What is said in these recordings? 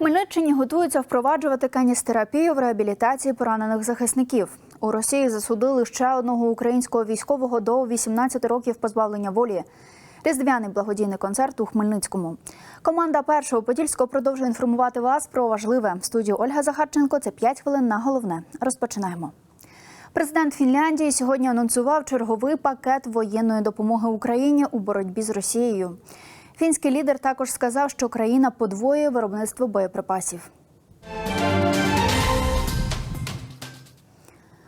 Хмельниччині готуються впроваджувати каністерапію в реабілітації поранених захисників. У Росії засудили ще одного українського військового до 18 років позбавлення волі. Різдвяний благодійний концерт у Хмельницькому. Команда першого Подільського продовжує інформувати вас про важливе. В студії Ольга Захарченко. Це 5 хвилин на головне. Розпочинаємо. Президент Фінляндії сьогодні анонсував черговий пакет воєнної допомоги Україні у боротьбі з Росією. Фінський лідер також сказав, що країна подвоює виробництво боєприпасів.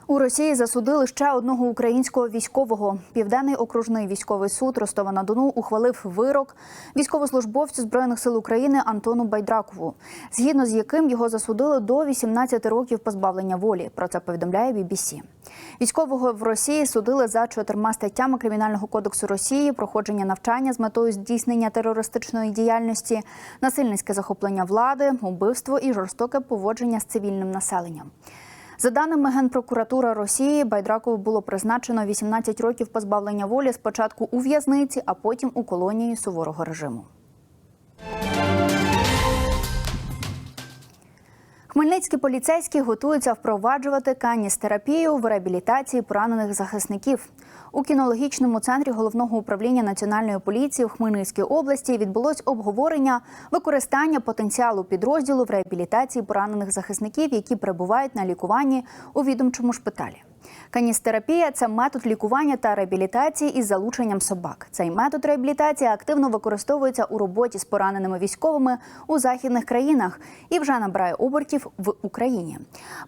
У Росії засудили ще одного українського військового. Південний окружний військовий суд Ростова на Дону ухвалив вирок військовослужбовцю збройних сил України Антону Байдракову, згідно з яким його засудили до 18 років позбавлення волі. Про це повідомляє BBC. Військового в Росії судили за чотирма статтями кримінального кодексу Росії, проходження навчання з метою здійснення терористичної діяльності, насильницьке захоплення влади, убивство і жорстоке поводження з цивільним населенням. За даними Генпрокуратури Росії, Байдракову було призначено 18 років позбавлення волі спочатку у в'язниці, а потім у колонії суворого режиму. Хмельницькі поліцейські готуються впроваджувати каністерапію в реабілітації поранених захисників. У кінологічному центрі головного управління національної поліції в Хмельницькій області відбулось обговорення використання потенціалу підрозділу в реабілітації поранених захисників, які перебувають на лікуванні у відомчому шпиталі. Каністерапія це метод лікування та реабілітації із залученням собак. Цей метод реабілітації активно використовується у роботі з пораненими військовими у західних країнах і вже набирає обертів в Україні.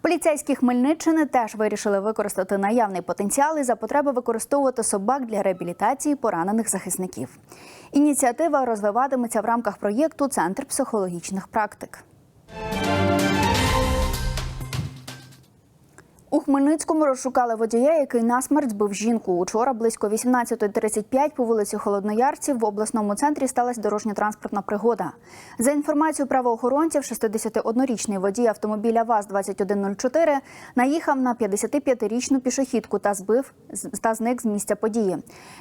Поліцейські Хмельниччини теж вирішили використати наявний потенціал і за потреби використовувати собак для реабілітації поранених захисників. Ініціатива розвиватиметься в рамках проєкту Центр психологічних практик. У Хмельницькому розшукали водія, який насмерть збив жінку. Учора близько 18.35 по вулиці Холодноярців в обласному центрі сталася дорожньо-транспортна пригода. За інформацією правоохоронців, 61-річний водій автомобіля ВАЗ-2104 наїхав на 55-річну пішохідку та збив та зник з місця події.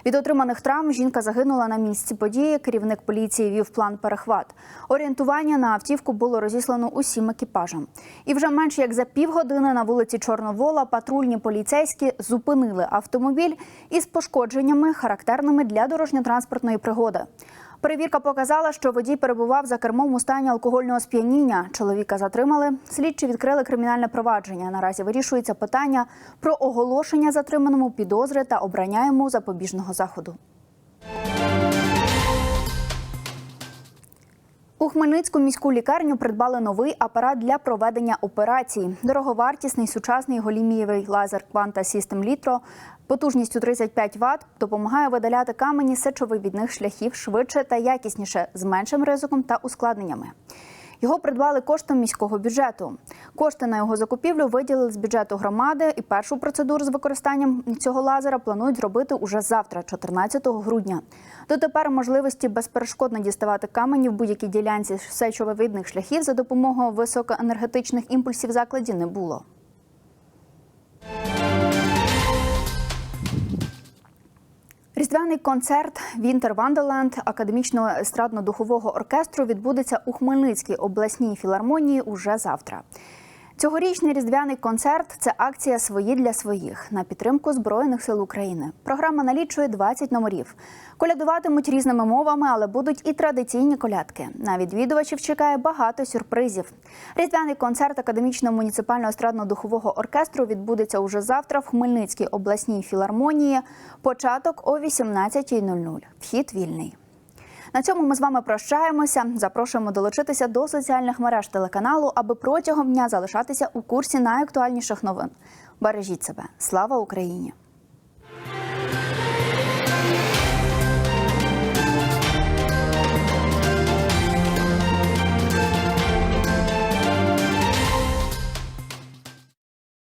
Від отриманих травм жінка загинула на місці події. Керівник поліції вів план перехват. Орієнтування на автівку було розіслано усім екіпажам. І вже менш як за півгодини на вулиці Чорновола патрульні поліцейські зупинили автомобіль із пошкодженнями, характерними для дорожньо-транспортної пригоди. Перевірка показала, що водій перебував за кермом у стані алкогольного сп'яніння. Чоловіка затримали. Слідчі відкрили кримінальне провадження. Наразі вирішується питання про оголошення затриманому підозри та обрання йому запобіжного заходу. У Хмельницьку міську лікарню придбали новий апарат для проведення операцій. Дороговартісний сучасний голімієвий лазер Quanta System Litro потужністю 35 Вт допомагає видаляти камені сечовивідних шляхів швидше та якісніше з меншим ризиком та ускладненнями. Його придбали коштом міського бюджету. Кошти на його закупівлю виділили з бюджету громади, і першу процедуру з використанням цього лазера планують зробити уже завтра, 14 грудня. Дотепер можливості безперешкодно діставати камені в будь-якій ділянці сечовивідних шляхів за допомогою високоенергетичних імпульсів в закладі не було. Різдвяний концерт Вінтер Вандерленд академічно естрадно-духового оркестру відбудеться у Хмельницькій обласній філармонії уже завтра. Цьогорічний різдвяний концерт це акція Свої для своїх на підтримку Збройних сил України. Програма налічує 20 номерів. Колядуватимуть різними мовами, але будуть і традиційні колядки. На відвідувачів чекає багато сюрпризів. Різдвяний концерт академічного муніципального естрадно-духового оркестру відбудеться уже завтра в Хмельницькій обласній філармонії. Початок о 18.00. Вхід вільний. На цьому ми з вами прощаємося. Запрошуємо долучитися до соціальних мереж телеканалу, аби протягом дня залишатися у курсі найактуальніших новин. Бережіть себе. Слава Україні!